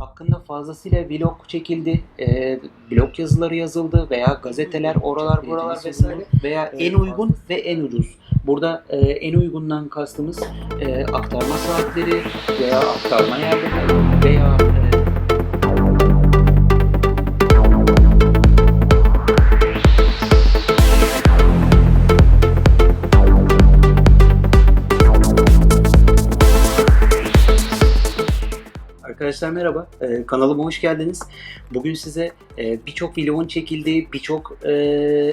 hakkında fazlasıyla vlog çekildi, e, blog yazıları yazıldı veya gazeteler oralar buralar vesaire veya en uygun ve en ucuz. Burada e, en uygundan kastımız e, aktarma saatleri veya aktarma yerleri veya Arkadaşlar merhaba, Ee, kanalıma hoş geldiniz. Bugün size e, birçok vlogun çekildiği, birçok e,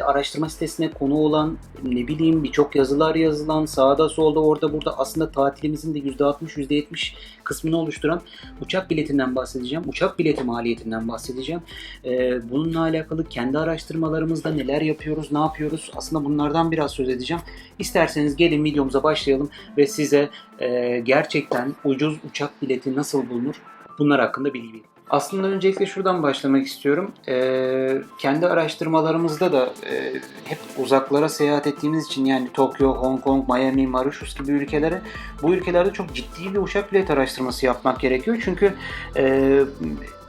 araştırma sitesine konu olan, ne bileyim birçok yazılar yazılan, sağda solda orada burada aslında tatilimizin de %60, %70 kısmını oluşturan uçak biletinden bahsedeceğim. Uçak bileti maliyetinden bahsedeceğim. Ee, bununla alakalı kendi araştırmalarımızda neler yapıyoruz, ne yapıyoruz aslında bunlardan biraz söz edeceğim. İsterseniz gelin videomuza başlayalım ve size e, gerçekten ucuz uçak bileti nasıl bulunur bunlar hakkında bilgi vereyim. Aslında öncelikle şuradan başlamak istiyorum. Ee, kendi araştırmalarımızda da e, hep uzaklara seyahat ettiğimiz için yani Tokyo, Hong Kong, Miami, Mauritius gibi ülkelere bu ülkelerde çok ciddi bir uçak bilet araştırması yapmak gerekiyor. Çünkü e,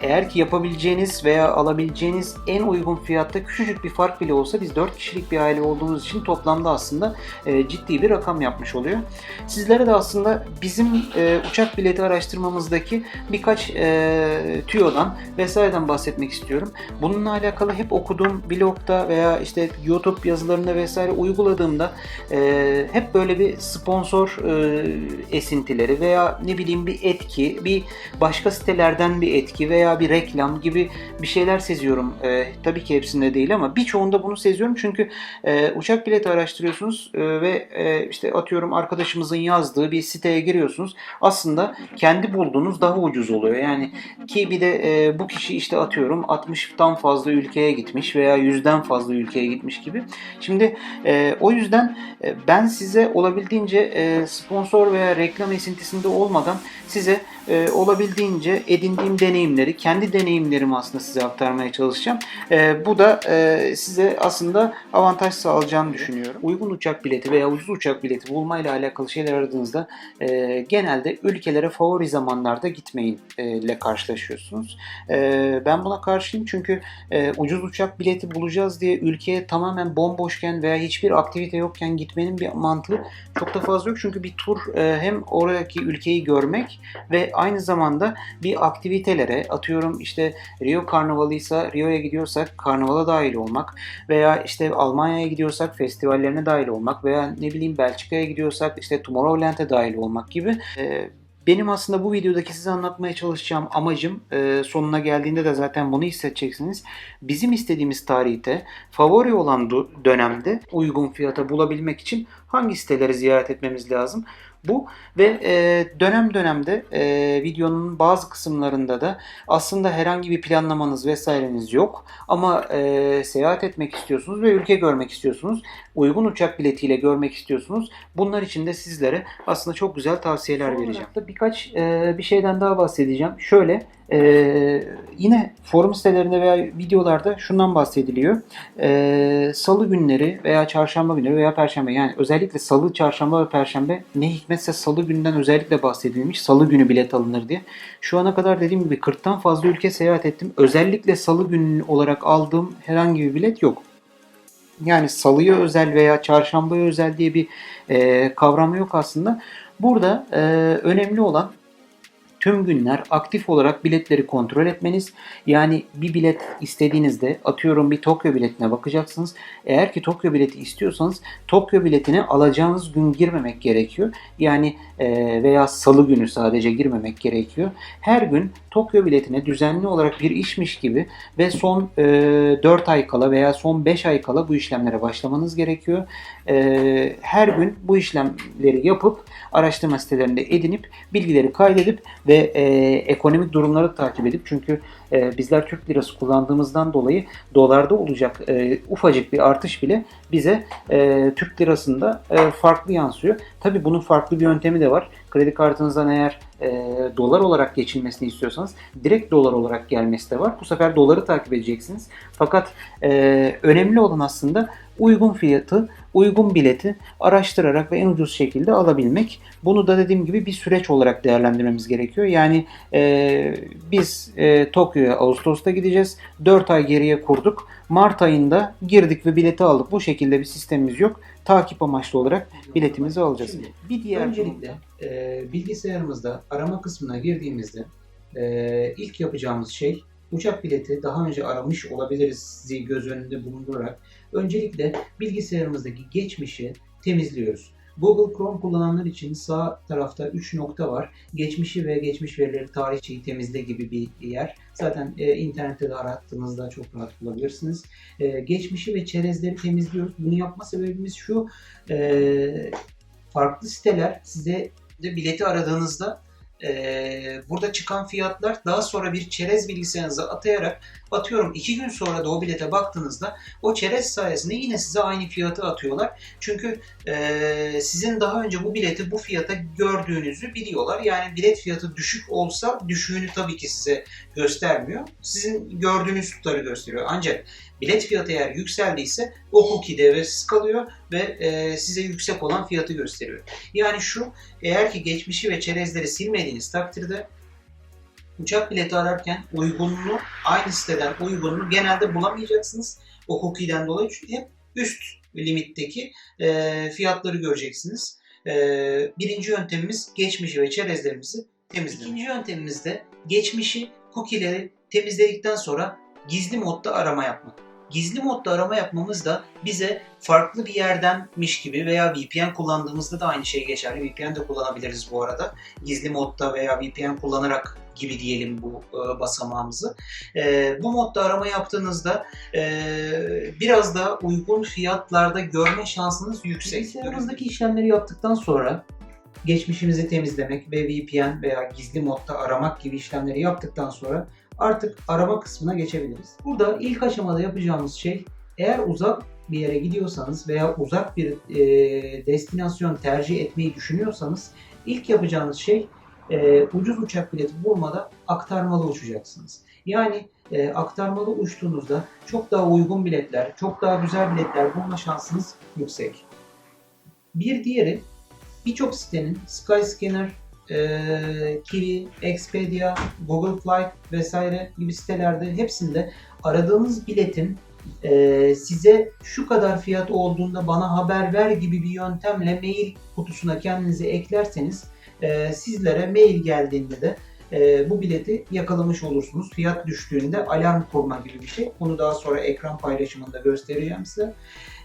eğer ki yapabileceğiniz veya alabileceğiniz en uygun fiyatta küçücük bir fark bile olsa biz 4 kişilik bir aile olduğumuz için toplamda aslında e, ciddi bir rakam yapmış oluyor. Sizlere de aslında bizim e, uçak bileti araştırmamızdaki birkaç e, tüyodan vesaireden bahsetmek istiyorum. Bununla alakalı hep okuduğum blogda veya işte YouTube yazılarında vesaire uyguladığımda e, hep böyle bir sponsor e, esintileri veya ne bileyim bir etki, bir başka sitelerden bir etki veya bir reklam gibi bir şeyler seziyorum. E, tabii ki hepsinde değil ama birçoğunda bunu seziyorum çünkü e, uçak bileti araştırıyorsunuz e, ve e, işte atıyorum arkadaşımızın yazdığı bir siteye giriyorsunuz. Aslında kendi bulduğunuz daha ucuz oluyor. Yani ki bir de e, bu kişi işte atıyorum 60'tan fazla ülkeye gitmiş veya 100'den fazla ülkeye gitmiş gibi. Şimdi e, o yüzden e, ben size olabildiğince e, sponsor veya reklam esintisinde olmadan size e, olabildiğince edindiğim deneyimleri, kendi deneyimlerimi aslında size aktarmaya çalışacağım. E, bu da e, size aslında avantaj sağlayacağını düşünüyorum. Uygun uçak bileti veya ucuz uçak bileti bulmayla alakalı şeyler aradığınızda e, genelde ülkelere favori zamanlarda gitmeyin e, ile karşılaşıyorsunuz. E, ben buna karşıyım çünkü e, ucuz uçak bileti bulacağız diye ülkeye tamamen bomboşken veya hiçbir aktivite yokken gitmenin bir mantığı çok da fazla yok. Çünkü bir tur e, hem oradaki ülkeyi görmek ve aynı zamanda bir aktivitelere atıyorum işte Rio Karnavalıysa Rio'ya gidiyorsak karnavala dahil olmak veya işte Almanya'ya gidiyorsak festivallerine dahil olmak veya ne bileyim Belçika'ya gidiyorsak işte Tomorrowland'e dahil olmak gibi e, benim aslında bu videodaki size anlatmaya çalışacağım amacım e, sonuna geldiğinde de zaten bunu hissedeceksiniz. Bizim istediğimiz tarihte favori olan dönemde uygun fiyata bulabilmek için hangi siteleri ziyaret etmemiz lazım? Bu ve e, dönem dönemde e, videonun bazı kısımlarında da aslında herhangi bir planlamanız vesaireniz yok ama e, seyahat etmek istiyorsunuz ve ülke görmek istiyorsunuz. Uygun uçak biletiyle görmek istiyorsunuz. Bunlar için de sizlere aslında çok güzel tavsiyeler vereceğim. Birkaç e, bir şeyden daha bahsedeceğim. Şöyle e, yine forum sitelerinde veya videolarda şundan bahsediliyor. E, salı günleri veya çarşamba günleri veya perşembe yani özellikle salı, çarşamba ve perşembe ne hikmetse salı günden özellikle bahsedilmiş. Salı günü bilet alınır diye. Şu ana kadar dediğim gibi 40'tan fazla ülke seyahat ettim. Özellikle salı günü olarak aldığım herhangi bir bilet yok. Yani salıya özel veya çarşambaya özel diye bir e, kavram yok aslında. Burada e, önemli olan tüm günler aktif olarak biletleri kontrol etmeniz. Yani bir bilet istediğinizde atıyorum bir Tokyo biletine bakacaksınız. Eğer ki Tokyo bileti istiyorsanız Tokyo biletini alacağınız gün girmemek gerekiyor. Yani e, veya salı günü sadece girmemek gerekiyor. Her gün Tokyo biletine düzenli olarak bir işmiş gibi ve son e, 4 ay kala veya son 5 ay kala bu işlemlere başlamanız gerekiyor. E, her gün bu işlemleri yapıp araştırma sitelerinde edinip bilgileri kaydedip ve e, ekonomik durumları takip edip çünkü e, bizler Türk lirası kullandığımızdan dolayı dolarda olacak e, ufacık bir artış bile bize e, Türk lirasında e, farklı yansıyor. Tabi bunun farklı bir yöntemi de var. Kredi kartınızdan eğer e, dolar olarak geçilmesini istiyorsanız direkt dolar olarak gelmesi de var. Bu sefer doları takip edeceksiniz. Fakat e, önemli olan aslında uygun fiyatı, uygun bileti araştırarak ve en ucuz şekilde alabilmek. Bunu da dediğim gibi bir süreç olarak değerlendirmemiz gerekiyor. Yani e, biz e, Tokyo'ya Ağustos'ta gideceğiz. 4 ay geriye kurduk. Mart ayında girdik ve bileti aldık. Bu şekilde bir sistemimiz yok. Takip amaçlı olarak biletimizi alacağız. Şimdi, bir diğer Öncelikle e, bilgisayarımızda arama kısmına girdiğimizde e, ilk yapacağımız şey uçak bileti daha önce aramış olabiliriz göz önünde bulundurarak öncelikle bilgisayarımızdaki geçmişi temizliyoruz. Google Chrome kullananlar için sağ tarafta 3 nokta var. Geçmişi ve geçmiş verileri tarihçeyi temizle gibi bir yer. Zaten e, internette de arattığınızda çok rahat bulabilirsiniz. E, geçmişi ve çerezleri temizliyoruz. Bunu yapma sebebimiz şu. E, farklı siteler size bileti aradığınızda e, burada çıkan fiyatlar daha sonra bir çerez bilgisayarınıza atayarak atıyorum iki gün sonra da o bilete baktığınızda o çerez sayesinde yine size aynı fiyatı atıyorlar. Çünkü e, sizin daha önce bu bileti bu fiyata gördüğünüzü biliyorlar. Yani bilet fiyatı düşük olsa düşüğünü tabii ki size göstermiyor. Sizin gördüğünüz tutarı gösteriyor. Ancak bilet fiyatı eğer yükseldiyse o cookie devresiz kalıyor ve e, size yüksek olan fiyatı gösteriyor. Yani şu eğer ki geçmişi ve çerezleri silmediğiniz takdirde uçak bileti ararken uygunluğu aynı siteden uygunluğu genelde bulamayacaksınız. O cookie'den dolayı hep üst limitteki e, fiyatları göreceksiniz. E, birinci yöntemimiz geçmişi ve çerezlerimizi temizlemek. İkinci yöntemimiz de geçmişi, cookie'leri temizledikten sonra gizli modda arama yapmak. Gizli modda arama yapmamız da bize farklı bir yerdenmiş gibi veya VPN kullandığımızda da aynı şey geçerli. VPN de kullanabiliriz bu arada. Gizli modda veya VPN kullanarak gibi diyelim bu e, basamağımızı. E, bu modda arama yaptığınızda e, biraz daha uygun fiyatlarda görme şansınız yüksek. Bilgisayarımızdaki işlemleri yaptıktan sonra geçmişimizi temizlemek ve VPN veya gizli modda aramak gibi işlemleri yaptıktan sonra artık arama kısmına geçebiliriz. Burada ilk aşamada yapacağımız şey eğer uzak bir yere gidiyorsanız veya uzak bir e, destinasyon tercih etmeyi düşünüyorsanız ilk yapacağınız şey e, ucuz uçak bileti bulmadan aktarmalı uçacaksınız. Yani e, aktarmalı uçtuğunuzda çok daha uygun biletler, çok daha güzel biletler bulma şansınız yüksek. Bir diğeri birçok sitenin Skyscanner, e, Kiwi, Expedia, Google Flight vesaire gibi sitelerde hepsinde aradığınız biletin e, size şu kadar fiyat olduğunda bana haber ver gibi bir yöntemle mail kutusuna kendinizi eklerseniz e, sizlere mail geldiğinde de e, bu bileti yakalamış olursunuz. Fiyat düştüğünde alarm kurma gibi bir şey. Bunu daha sonra ekran paylaşımında göstereceğim size.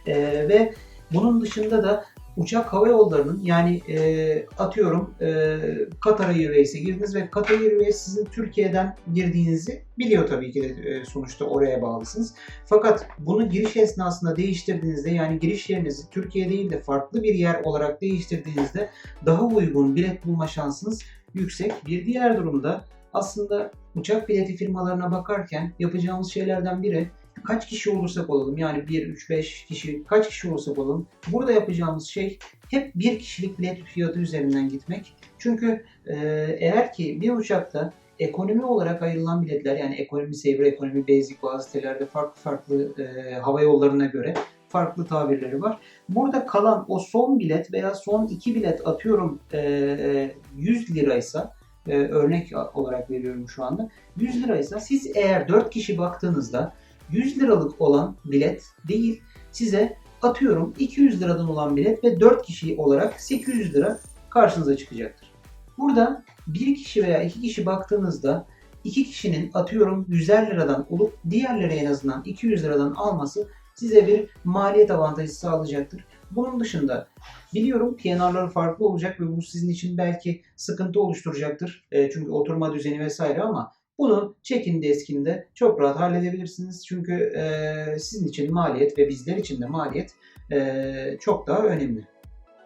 E, ve bunun dışında da uçak hava yollarının yani e, atıyorum e, Qatar Airways'e girdiniz ve Qatar Airways sizin Türkiye'den girdiğinizi biliyor tabii ki de e, sonuçta oraya bağlısınız. Fakat bunu giriş esnasında değiştirdiğinizde yani giriş yerinizi Türkiye değil de farklı bir yer olarak değiştirdiğinizde daha uygun bilet bulma şansınız yüksek. Bir diğer durumda aslında uçak bileti firmalarına bakarken yapacağımız şeylerden biri kaç kişi olursak olalım yani 1, 3, 5 kişi kaç kişi olursak olalım burada yapacağımız şey hep bir kişilik bilet fiyatı üzerinden gitmek. Çünkü e, eğer ki bir uçakta ekonomi olarak ayrılan biletler yani ekonomi saver, ekonomi basic bazı farklı farklı e, hava yollarına göre farklı tabirleri var. Burada kalan o son bilet veya son iki bilet atıyorum e, 100 liraysa e, örnek olarak veriyorum şu anda. 100 liraysa siz eğer 4 kişi baktığınızda 100 liralık olan bilet değil size atıyorum 200 liradan olan bilet ve 4 kişi olarak 800 lira karşınıza çıkacaktır. Burada bir kişi veya iki kişi baktığınızda iki kişinin atıyorum 100 liradan olup diğerleri en azından 200 liradan alması size bir maliyet avantajı sağlayacaktır. Bunun dışında biliyorum PNR'ları farklı olacak ve bu sizin için belki sıkıntı oluşturacaktır. E, çünkü oturma düzeni vesaire ama bunu check-in deskinde çok rahat halledebilirsiniz. Çünkü e, sizin için maliyet ve bizler için de maliyet e, çok daha önemli.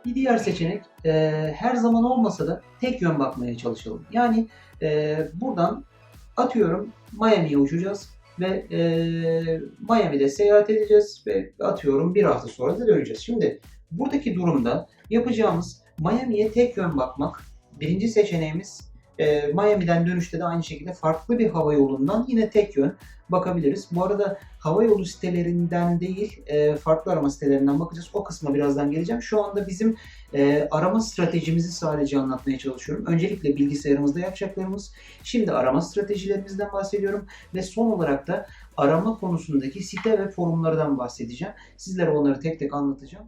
Bir diğer seçenek e, her zaman olmasa da tek yön bakmaya çalışalım. Yani e, buradan atıyorum Miami'ye uçacağız ve e, Miami'de seyahat edeceğiz ve atıyorum bir hafta sonra da döneceğiz. Şimdi buradaki durumda yapacağımız Miami'ye tek yön bakmak birinci seçeneğimiz e, Miami'den dönüşte de aynı şekilde farklı bir hava yolundan yine tek yön bakabiliriz. Bu arada hava yolu sitelerinden değil e, farklı arama sitelerinden bakacağız. O kısma birazdan geleceğim. Şu anda bizim e, arama stratejimizi sadece anlatmaya çalışıyorum. Öncelikle bilgisayarımızda yapacaklarımız. Şimdi arama stratejilerimizden bahsediyorum. Ve son olarak da arama konusundaki site ve forumlardan bahsedeceğim. Sizlere onları tek tek anlatacağım.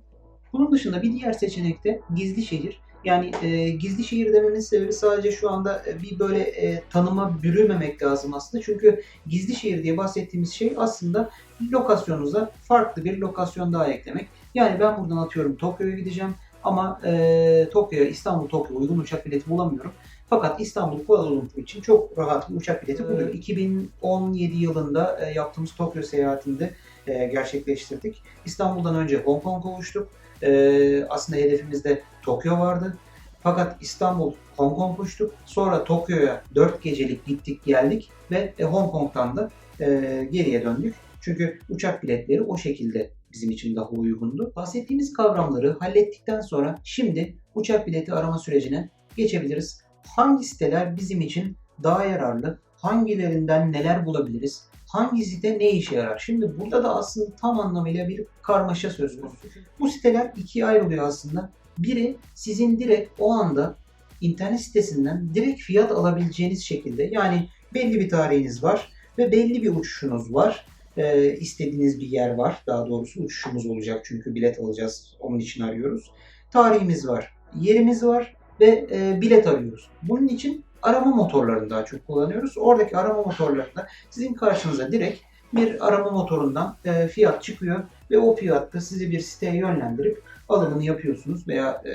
Bunun dışında bir diğer seçenek de gizli şehir. Yani e, gizli şehir dememin sebebi sadece şu anda e, bir böyle e, tanıma bürümemek lazım aslında. Çünkü gizli şehir diye bahsettiğimiz şey aslında lokasyonunuza farklı bir lokasyon daha eklemek. Yani ben buradan atıyorum Tokyo'ya gideceğim ama e, Tokyo'ya İstanbul Tokyo uygun uçak bileti bulamıyorum. Fakat İstanbul Kuala Lumpur için çok rahat bir uçak bileti buluyorum. 2017 yılında e, yaptığımız Tokyo seyahatinde e, gerçekleştirdik. İstanbul'dan önce Hong Kong'a uçtuk. E, aslında hedefimizde Tokyo vardı. Fakat İstanbul, Hong Kong uçtuk. Sonra Tokyo'ya 4 gecelik gittik geldik ve e, Hong Kong'dan da e, geriye döndük. Çünkü uçak biletleri o şekilde bizim için daha uygundu. Bahsettiğimiz kavramları hallettikten sonra şimdi uçak bileti arama sürecine geçebiliriz. Hangi siteler bizim için daha yararlı? Hangilerinden neler bulabiliriz? Hangi site ne işe yarar? Şimdi burada da aslında tam anlamıyla bir karmaşa söz konusu. Bu siteler ikiye ayrılıyor aslında. Biri sizin direkt o anda internet sitesinden direkt fiyat alabileceğiniz şekilde yani belli bir tarihiniz var ve belli bir uçuşunuz var. Ee, istediğiniz bir yer var. Daha doğrusu uçuşumuz olacak çünkü bilet alacağız. Onun için arıyoruz. Tarihimiz var. Yerimiz var ve e, bilet arıyoruz. Bunun için arama motorlarını daha çok kullanıyoruz. Oradaki arama motorlarında sizin karşınıza direkt bir arama motorundan e, fiyat çıkıyor ve o fiyatta sizi bir siteye yönlendirip alımını yapıyorsunuz veya e,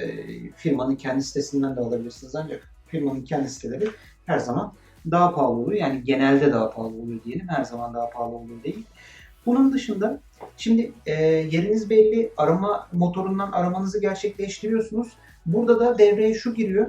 firmanın kendi sitesinden de alabilirsiniz ancak firmanın kendi siteleri her zaman daha pahalı oluyor. Yani genelde daha pahalı oluyor diyelim. Her zaman daha pahalı oluyor değil. Bunun dışında şimdi e, yeriniz belli. Arama motorundan aramanızı gerçekleştiriyorsunuz. Burada da devreye şu giriyor.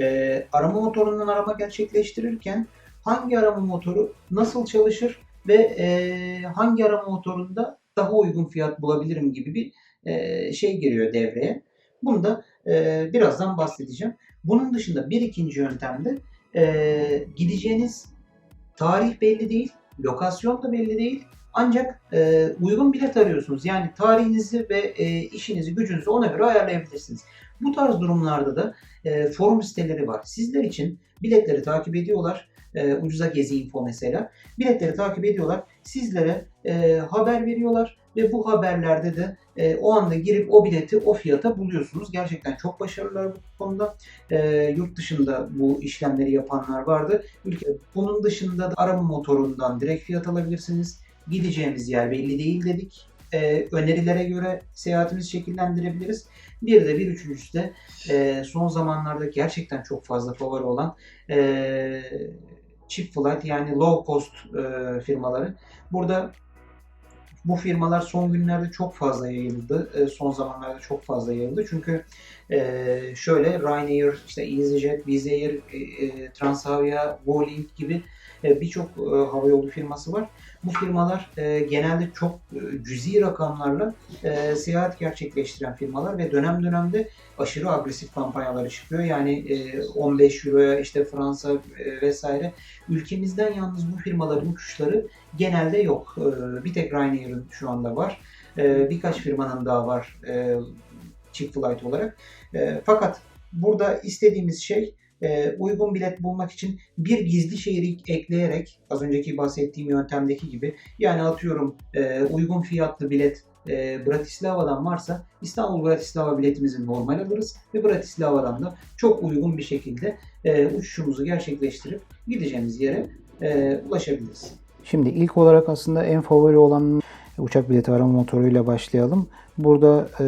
E, arama motorundan arama gerçekleştirirken hangi arama motoru nasıl çalışır ve e, hangi arama motorunda daha uygun fiyat bulabilirim gibi bir e, şey giriyor devreye. Bunu da e, birazdan bahsedeceğim. Bunun dışında bir ikinci yöntemde e, gideceğiniz tarih belli değil, lokasyon da belli değil. Ancak e, uygun bilet arıyorsunuz. Yani tarihinizi ve e, işinizi, gücünüzü ona göre ayarlayabilirsiniz. Bu tarz durumlarda da e, forum siteleri var. Sizler için biletleri takip ediyorlar. E, ucuza gezi info mesela. Biletleri takip ediyorlar. Sizlere e, haber veriyorlar ve bu haberlerde de e, o anda girip o bileti o fiyata buluyorsunuz. Gerçekten çok başarılılar bu konuda. E, yurt dışında bu işlemleri yapanlar vardı. Ülke, bunun dışında da arama motorundan direkt fiyat alabilirsiniz. Gideceğimiz yer belli değil dedik. E, önerilere göre seyahatimizi şekillendirebiliriz. Bir de bir üçüncüsü de e, son zamanlarda gerçekten çok fazla favori olan e, cheap flight yani low cost e, firmaları. Burada bu firmalar son günlerde çok fazla yayıldı. E, son zamanlarda çok fazla yayıldı. Çünkü e, şöyle Ryanair, işte EasyJet, Wizz Air, e, e, Transavia, Vueling gibi e, birçok e, havayolu firması var. Bu firmalar e, genelde çok e, cüzi rakamlarla e, seyahat gerçekleştiren firmalar ve dönem dönemde aşırı agresif kampanyaları çıkıyor. Yani e, 15 euroya işte Fransa e, vesaire. Ülkemizden yalnız bu firmaların uçuşları genelde yok. E, bir tek Ryanair'ın şu anda var. E, birkaç firmanın daha var e, cheap flight olarak. E, fakat burada istediğimiz şey e, uygun bilet bulmak için bir gizli şehri ekleyerek az önceki bahsettiğim yöntemdeki gibi yani atıyorum e, uygun fiyatlı bilet e, Bratislava'dan varsa İstanbul Bratislava biletimizi normal alırız ve Bratislava'dan da çok uygun bir şekilde e, uçuşumuzu gerçekleştirip gideceğimiz yere e, ulaşabiliriz. Şimdi ilk olarak aslında en favori olan uçak bileti arama motoruyla başlayalım. Burada e,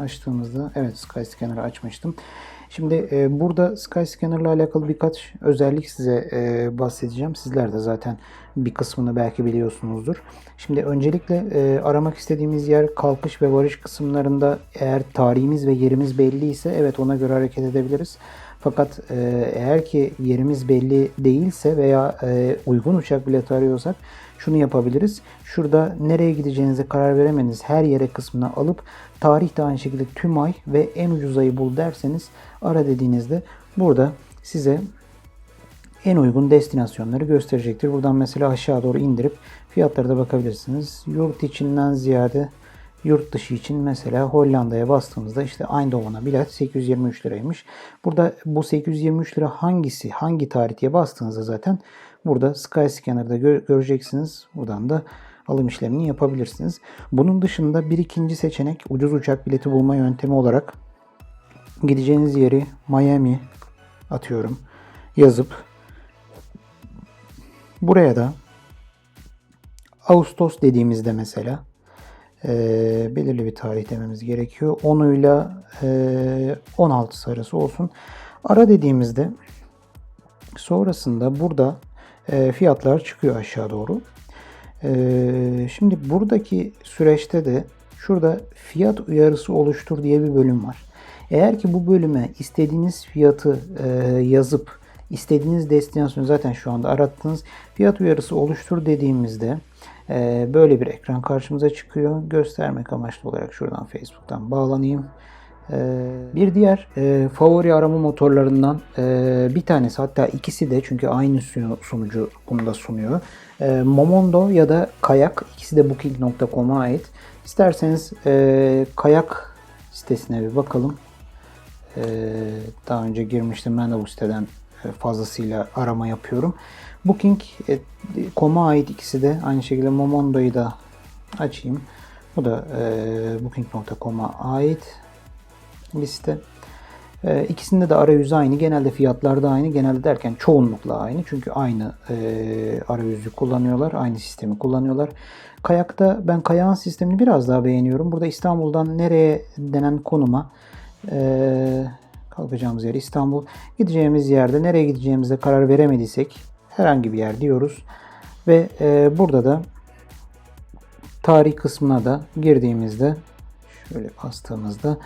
açtığımızda evet Skyscanner'ı açmıştım. Şimdi e, burada Skyscanner ile alakalı birkaç özellik size e, bahsedeceğim. Sizler de zaten bir kısmını belki biliyorsunuzdur. Şimdi öncelikle e, aramak istediğimiz yer kalkış ve varış kısımlarında eğer tarihimiz ve yerimiz belli ise evet ona göre hareket edebiliriz. Fakat e, eğer ki yerimiz belli değilse veya e, uygun uçak bileti arıyorsak şunu yapabiliriz. Şurada nereye gideceğinize karar veremeniz her yere kısmına alıp tarih de aynı şekilde tüm ay ve en ucuz ayı bul derseniz ara dediğinizde burada size en uygun destinasyonları gösterecektir. Buradan mesela aşağı doğru indirip fiyatlara da bakabilirsiniz. Yurt içinden ziyade yurt dışı için mesela Hollanda'ya bastığımızda işte Eindhoven'a bilet 823 liraymış. Burada bu 823 lira hangisi, hangi tarih diye bastığınızda zaten burada Skyscanner'da gö- göreceksiniz. Buradan da alım işlemini yapabilirsiniz. Bunun dışında bir ikinci seçenek ucuz uçak bileti bulma yöntemi olarak gideceğiniz yeri Miami atıyorum yazıp buraya da Ağustos dediğimizde mesela eee, belirli bir tarih dememiz gerekiyor. 10'uyla eee 16 arası olsun. Ara dediğimizde sonrasında burada eee, fiyatlar çıkıyor aşağı doğru. Eee, şimdi buradaki süreçte de şurada fiyat uyarısı oluştur diye bir bölüm var. Eğer ki bu bölüme istediğiniz fiyatı eee, yazıp istediğiniz destinasyonu zaten şu anda arattınız. Fiyat uyarısı oluştur dediğimizde eee, böyle bir ekran karşımıza çıkıyor. Göstermek amaçlı olarak şuradan Facebook'tan bağlanayım. Ee, Bir diğer e, favori arama motorlarından e, bir tanesi hatta ikisi de çünkü aynı sunu- sunucu bunu da sunuyor. E, Momondo ya da Kayak ikisi de Booking.com'a ait. İsterseniz Kayak sitesine bir bakalım. Daha önce girmiştim ben de bu siteden fazlasıyla arama yapıyorum. Booking.com'a ait ikisi de aynı şekilde Momondo'yu da açayım. Bu da Booking.com'a ait liste. Ee, ikisinde de arayüzü aynı. Genelde fiyatlar da aynı. Genelde derken çoğunlukla aynı. Çünkü aynı e, arayüzü kullanıyorlar. Aynı sistemi kullanıyorlar. Kayakta ben kayağın sistemini biraz daha beğeniyorum. Burada İstanbul'dan nereye denen konuma e, kalkacağımız yer İstanbul. Gideceğimiz yerde nereye gideceğimize karar veremediysek herhangi bir yer diyoruz. Ve e, burada da tarih kısmına da girdiğimizde şöyle bastığımızda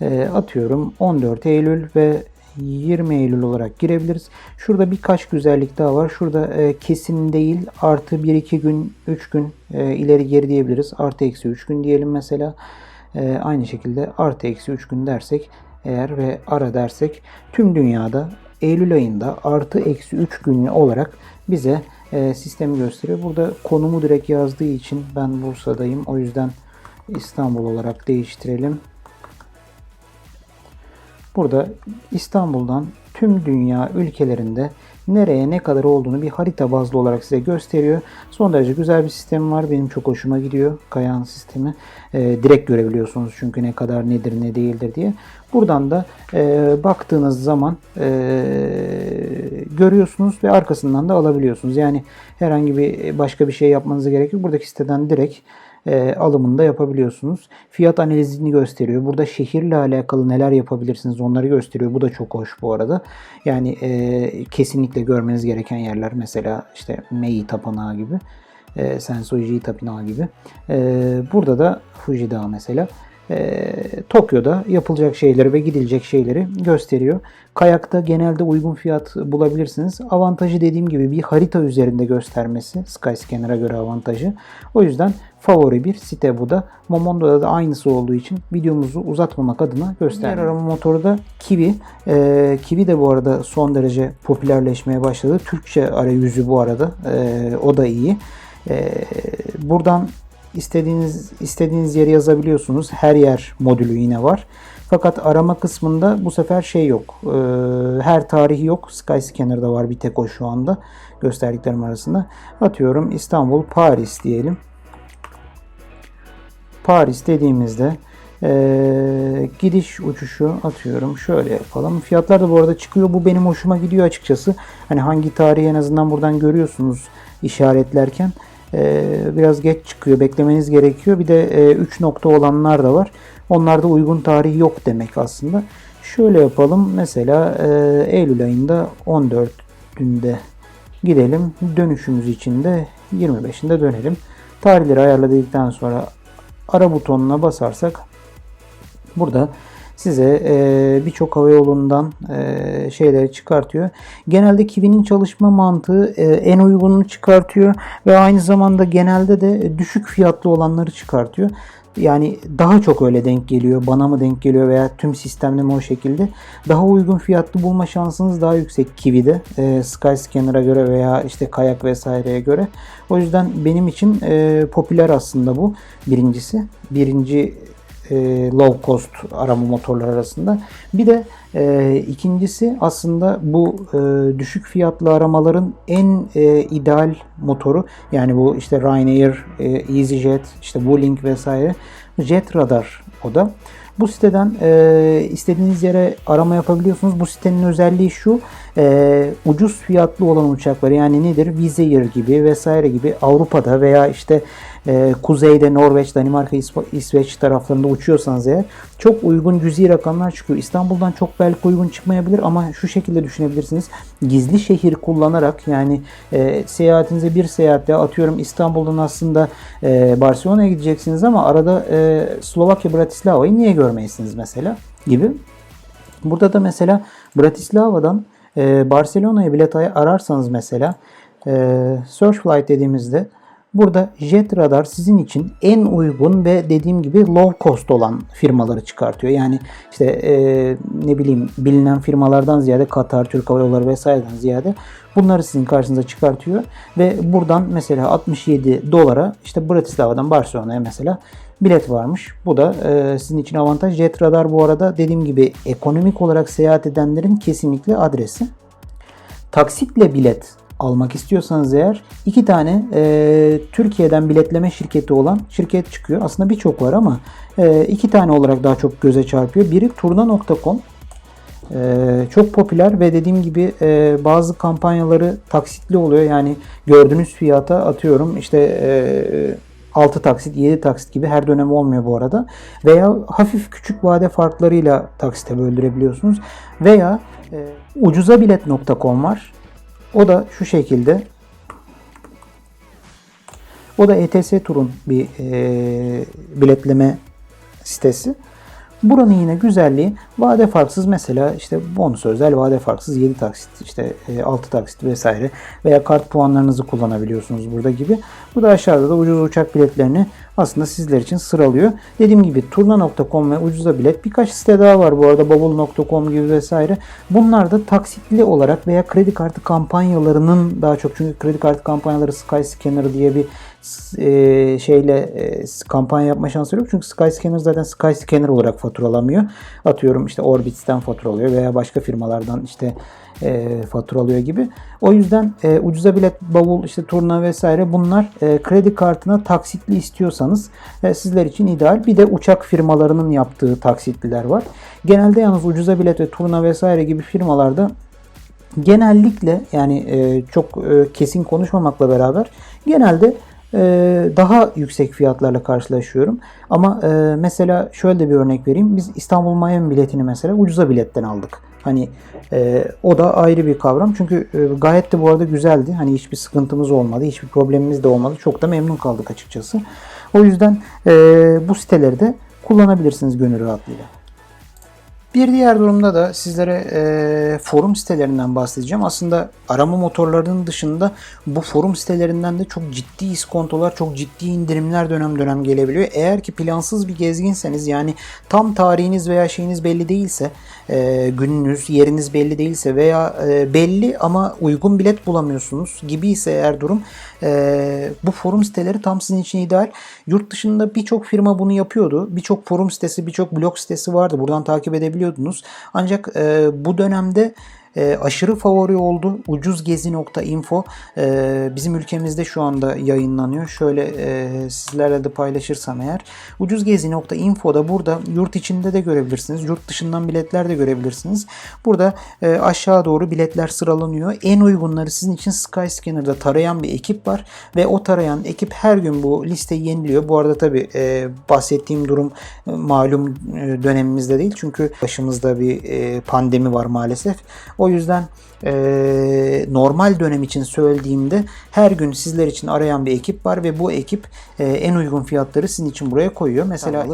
e, atıyorum 14 Eylül ve 20 Eylül olarak girebiliriz. Şurada birkaç güzellik daha var. Şurada e, kesin değil artı 1-2 gün 3 gün e, ileri geri diyebiliriz. Artı eksi 3 gün diyelim mesela. E, aynı şekilde artı eksi 3 gün dersek eğer ve ara dersek tüm dünyada Eylül ayında artı eksi 3 gün olarak bize e, sistemi gösteriyor. Burada konumu direkt yazdığı için ben Bursa'dayım. O yüzden İstanbul olarak değiştirelim. Burada İstanbul'dan tüm dünya ülkelerinde nereye ne kadar olduğunu bir harita bazlı olarak size gösteriyor. Son derece güzel bir sistem var. Benim çok hoşuma gidiyor Kayan sistemi. Ee, direkt görebiliyorsunuz çünkü ne kadar nedir ne değildir diye. Buradan da e, baktığınız zaman e, görüyorsunuz ve arkasından da alabiliyorsunuz. Yani herhangi bir başka bir şey yapmanıza gerek yok. Buradaki siteden direkt e, alımını da yapabiliyorsunuz. Fiyat analizini gösteriyor. Burada şehirle alakalı neler yapabilirsiniz onları gösteriyor. Bu da çok hoş bu arada. Yani e, kesinlikle görmeniz gereken yerler mesela işte Mei Tapınağı gibi. E, Sensoji Tapınağı gibi. E, burada da Fuji Dağı mesela. E, Tokyo'da yapılacak şeyleri ve gidilecek şeyleri gösteriyor. Kayakta genelde uygun fiyat bulabilirsiniz. Avantajı dediğim gibi bir harita üzerinde göstermesi. Skyscanner'a göre avantajı. O yüzden favori bir site bu da. Momondo'da da aynısı olduğu için videomuzu uzatmamak adına gösterdim. Diğer arama motoru da Kiwi. Ee, Kiwi de bu arada son derece popülerleşmeye başladı. Türkçe arayüzü bu arada. Ee, o da iyi. Ee, buradan istediğiniz istediğiniz yeri yazabiliyorsunuz. Her yer modülü yine var. Fakat arama kısmında bu sefer şey yok. Ee, her tarihi yok. Skyscanner'da var bir tek o şu anda. Gösterdiklerim arasında. Atıyorum İstanbul, Paris diyelim. Paris dediğimizde eee, gidiş uçuşu atıyorum. Şöyle yapalım. Fiyatlar da bu arada çıkıyor. Bu benim hoşuma gidiyor açıkçası. Hani hangi tarihi en azından buradan görüyorsunuz işaretlerken. Eee, biraz geç çıkıyor. Beklemeniz gerekiyor. Bir de 3 nokta olanlar da var. Onlarda uygun tarih yok demek aslında. Şöyle yapalım. Mesela eee, Eylül ayında 14'ünde gidelim. Dönüşümüz için de 25'inde dönelim. Tarihleri ayarladıktan sonra ara butonuna basarsak burada size e, birçok hava yolundan e, şeyleri çıkartıyor. Genelde Kiwi'nin çalışma mantığı e, en uygununu çıkartıyor ve aynı zamanda genelde de düşük fiyatlı olanları çıkartıyor. Yani daha çok öyle denk geliyor. Bana mı denk geliyor veya tüm sistemde mi o şekilde. Daha uygun fiyatlı bulma şansınız daha yüksek Kiwi'de. E, Skyscanner'a göre veya işte kayak vesaireye göre. O yüzden benim için e, popüler aslında bu. Birincisi. Birinci e, low cost arama motorları arasında. Bir de e, ikincisi aslında bu e, düşük fiyatlı aramaların en e, ideal motoru. Yani bu işte Ryanair, e, EasyJet, işte Vueling vesaire. Jet Radar o da. Bu siteden e, istediğiniz yere arama yapabiliyorsunuz. Bu sitenin özelliği şu. e, ucuz fiyatlı olan uçakları yani nedir? Wizz gibi vesaire gibi Avrupa'da veya işte e, kuzeyde Norveç, Danimarka, İsveç taraflarında uçuyorsanız eğer çok uygun cüzi rakamlar çıkıyor. İstanbul'dan çok belki uygun çıkmayabilir ama şu şekilde düşünebilirsiniz. Gizli şehir kullanarak yani e, seyahatinize bir seyahatte atıyorum İstanbul'dan aslında e, Barcelona'ya gideceksiniz ama arada e, Slovakya Bratislava'yı niye görmeyesiniz mesela gibi. Burada da mesela Bratislava'dan e, Barcelona'ya bilet ararsanız mesela e, Search Flight dediğimizde burada Jet Radar sizin için en uygun ve dediğim gibi low cost olan firmaları çıkartıyor. Yani işte e, ne bileyim bilinen firmalardan ziyade Katar, Türk Hava Yolları vesaireden ziyade bunları sizin karşınıza çıkartıyor ve buradan mesela 67 dolara işte Bratislava'dan Barcelona'ya mesela bilet varmış. Bu da e, sizin için avantaj. Jet Radar bu arada dediğim gibi ekonomik olarak seyahat edenlerin kesinlikle adresi. Taksitle bilet almak istiyorsanız eğer iki tane e, Türkiye'den biletleme şirketi olan şirket çıkıyor. Aslında birçok var ama e, iki tane olarak daha çok göze çarpıyor. Biri turna.com ee, çok popüler ve dediğim gibi e, bazı kampanyaları taksitli oluyor. Yani gördüğünüz fiyata atıyorum işte e, 6 taksit, 7 taksit gibi her dönem olmuyor bu arada. Veya hafif küçük vade farklarıyla taksite böldürebiliyorsunuz. Veya e, ucuzabilet.com var. O da şu şekilde. O da ETS Tur'un bir e, biletleme sitesi. Buranın yine güzelliği vade farksız mesela işte bonus özel vade farksız 7 taksit işte e, 6 taksit vesaire veya kart puanlarınızı kullanabiliyorsunuz burada gibi. Bu da aşağıda da ucuz uçak biletlerini aslında sizler için sıralıyor. Dediğim gibi turna.com ve ucuza bilet birkaç site daha var bu arada bavul.com gibi vesaire. Bunlar da taksitli olarak veya kredi kartı kampanyalarının daha çok çünkü kredi kartı kampanyaları Skyscanner diye bir e, şeyle e, kampanya yapma şansı yok. Çünkü Skyscanner zaten Skyscanner olarak faturalamıyor. Atıyorum işte Orbit'ten faturalıyor veya başka firmalardan işte e, faturalıyor gibi. O yüzden e, ucuza bilet, bavul, işte turna vesaire bunlar e, kredi kartına taksitli istiyorsanız e, sizler için ideal. Bir de uçak firmalarının yaptığı taksitliler var. Genelde yalnız ucuza bilet ve turna vesaire gibi firmalarda genellikle yani e, çok e, kesin konuşmamakla beraber genelde e, daha yüksek fiyatlarla karşılaşıyorum. Ama e, mesela şöyle bir örnek vereyim. Biz İstanbul Miami biletini mesela ucuza biletten aldık. Hani e, o da ayrı bir kavram. Çünkü e, gayet de bu arada güzeldi. Hani hiçbir sıkıntımız olmadı. Hiçbir problemimiz de olmadı. Çok da memnun kaldık açıkçası. O yüzden e, bu siteleri de kullanabilirsiniz gönül rahatlığıyla. Bir diğer durumda da sizlere e, forum sitelerinden bahsedeceğim. Aslında arama motorlarının dışında bu forum sitelerinden de çok ciddi iskontolar, çok ciddi indirimler dönem dönem gelebiliyor. Eğer ki plansız bir gezginseniz yani tam tarihiniz veya şeyiniz belli değilse, e, gününüz, yeriniz belli değilse veya e, belli ama uygun bilet bulamıyorsunuz gibi ise eğer durum e, bu forum siteleri tam sizin için ideal. Yurt dışında birçok firma bunu yapıyordu. Birçok forum sitesi, birçok blog sitesi vardı. Buradan takip edebiliyordunuz. Ancak e, bu dönemde e, aşırı favori oldu. Ucuzgezi.info e, bizim ülkemizde şu anda yayınlanıyor. Şöyle e, sizlerle de paylaşırsam eğer. Ucuzgezi.info'da burada yurt içinde de görebilirsiniz. Yurt dışından biletler de görebilirsiniz. Burada e, aşağı doğru biletler sıralanıyor. En uygunları sizin için Skyscanner'da tarayan bir ekip var ve o tarayan ekip her gün bu listeyi yeniliyor. Bu arada tabi e, bahsettiğim durum e, malum e, dönemimizde değil. Çünkü başımızda bir e, pandemi var maalesef. O yüzden e, normal dönem için söylediğimde her gün sizler için arayan bir ekip var ve bu ekip e, en uygun fiyatları sizin için buraya koyuyor. Mesela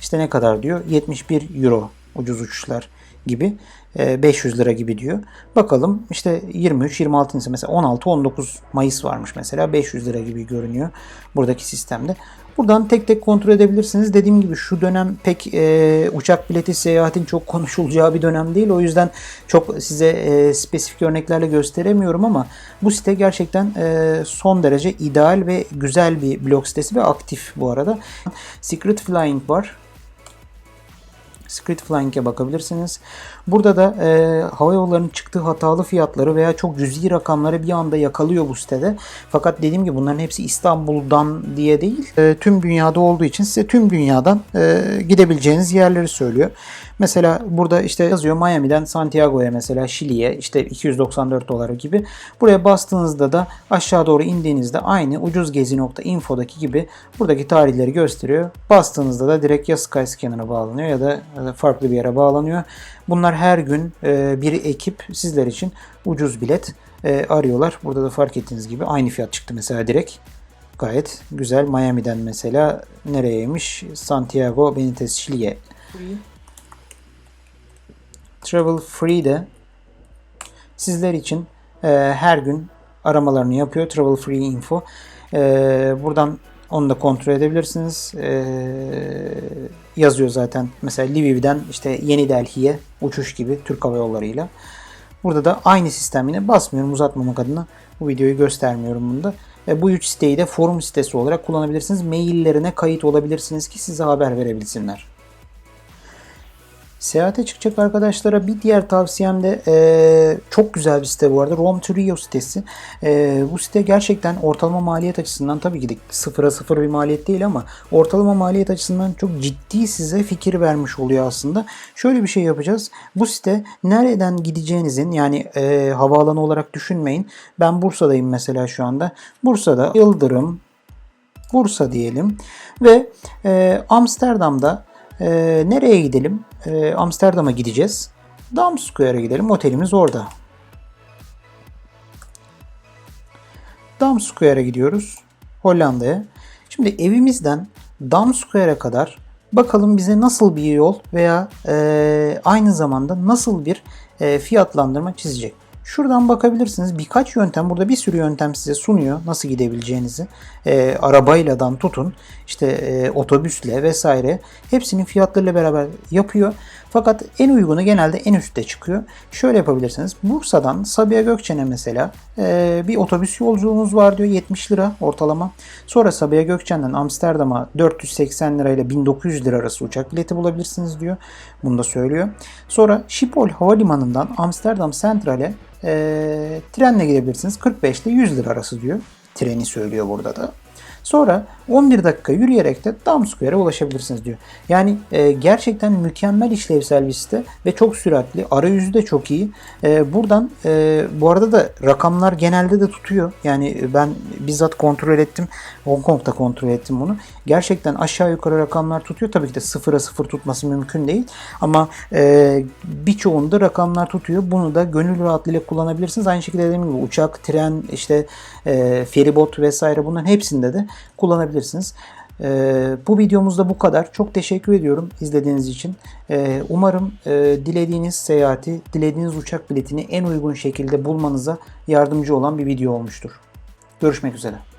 işte ne kadar diyor? 71 euro ucuz uçuşlar gibi e, 500 lira gibi diyor. Bakalım işte 23 26 Nisan mesela 16 19 Mayıs varmış mesela 500 lira gibi görünüyor buradaki sistemde. Buradan tek tek kontrol edebilirsiniz. Dediğim gibi şu dönem pek e, uçak bileti seyahatin çok konuşulacağı bir dönem değil. O yüzden çok size e, spesifik örneklerle gösteremiyorum ama bu site gerçekten e, son derece ideal ve güzel bir blog sitesi ve aktif bu arada. Secret Flying var. Secret Flying'e bakabilirsiniz. Burada da e, hava yollarının çıktığı hatalı fiyatları veya çok cüzi rakamları bir anda yakalıyor bu sitede. Fakat dediğim gibi bunların hepsi İstanbul'dan diye değil, e, tüm dünyada olduğu için size tüm dünyadan e, gidebileceğiniz yerleri söylüyor. Mesela burada işte yazıyor Miami'den Santiago'ya mesela Şili'ye işte 294 dolar gibi. Buraya bastığınızda da aşağı doğru indiğinizde aynı ucuzgezi.info'daki gibi buradaki tarihleri gösteriyor. Bastığınızda da direkt ya Skyscanner'a bağlanıyor ya da ya da farklı bir yere bağlanıyor. Bunlar her gün e, bir ekip sizler için ucuz bilet e, arıyorlar. Burada da fark ettiğiniz gibi aynı fiyat çıktı mesela direkt. Gayet güzel. Miami'den mesela nereyeymiş? Santiago Benitez Şili'ye. Travel Free de sizler için e, her gün aramalarını yapıyor. Travel Free Info. E, buradan onu da kontrol edebilirsiniz. E, yazıyor zaten. Mesela Lviv'den işte Yeni Delhi'ye uçuş gibi Türk Hava Yolları'yla. Burada da aynı sistem yine basmıyorum uzatmamak adına. Bu videoyu göstermiyorum bunda. E, bu üç siteyi de forum sitesi olarak kullanabilirsiniz. Maillerine kayıt olabilirsiniz ki size haber verebilsinler. Seyahate çıkacak arkadaşlara bir diğer tavsiyem de e, çok güzel bir site bu arada. Rome to Rio sitesi. E, bu site gerçekten ortalama maliyet açısından tabii ki de sıfıra sıfır bir maliyet değil ama ortalama maliyet açısından çok ciddi size fikir vermiş oluyor aslında. Şöyle bir şey yapacağız. Bu site nereden gideceğinizin yani e, havaalanı olarak düşünmeyin. Ben Bursa'dayım mesela şu anda. Bursa'da Yıldırım, Bursa diyelim ve e, Amsterdam'da e, nereye gidelim? E, Amsterdam'a gideceğiz. Dam Square'a gidelim. Otelimiz orada. Dam Square'a gidiyoruz. Hollanda'ya. Şimdi evimizden Dam Square'a kadar bakalım bize nasıl bir yol veya e, aynı zamanda nasıl bir e, fiyatlandırma çizecek. Şuradan bakabilirsiniz. Birkaç yöntem, burada bir sürü yöntem size sunuyor. Nasıl gidebileceğinizi. E, arabayladan tutun, işte e, otobüsle vesaire. Hepsinin fiyatlarıyla beraber yapıyor. Fakat en uygunu genelde en üstte çıkıyor. Şöyle yapabilirsiniz. Bursa'dan Sabiha Gökçen'e mesela e, bir otobüs yolculuğunuz var diyor 70 lira ortalama. Sonra Sabiha Gökçen'den Amsterdam'a 480 lirayla 1900 lira arası uçak bileti bulabilirsiniz diyor. Bunu da söylüyor. Sonra Schiphol Havalimanı'ndan Amsterdam Central'e e, trenle gidebilirsiniz. 45 ile 100 lira arası diyor. Treni söylüyor burada da. Sonra 11 dakika yürüyerek de Dam Square'e ulaşabilirsiniz diyor. Yani e, gerçekten mükemmel işlevsel bir site ve çok süratli. Arayüzü de çok iyi. E, buradan e, bu arada da rakamlar genelde de tutuyor. Yani ben bizzat kontrol ettim. Hong Kong'da kontrol ettim bunu. Gerçekten aşağı yukarı rakamlar tutuyor. Tabii ki de sıfıra sıfır tutması mümkün değil. Ama e, birçoğunda rakamlar tutuyor. Bunu da gönül rahatlığıyla kullanabilirsiniz. Aynı şekilde dediğim gibi uçak, tren, işte e, feribot vesaire bunların hepsinde de kullanabilirsiniz. Ee, bu videomuzda bu kadar. Çok teşekkür ediyorum izlediğiniz için. Ee, umarım e, dilediğiniz seyahati, dilediğiniz uçak biletini en uygun şekilde bulmanıza yardımcı olan bir video olmuştur. Görüşmek üzere.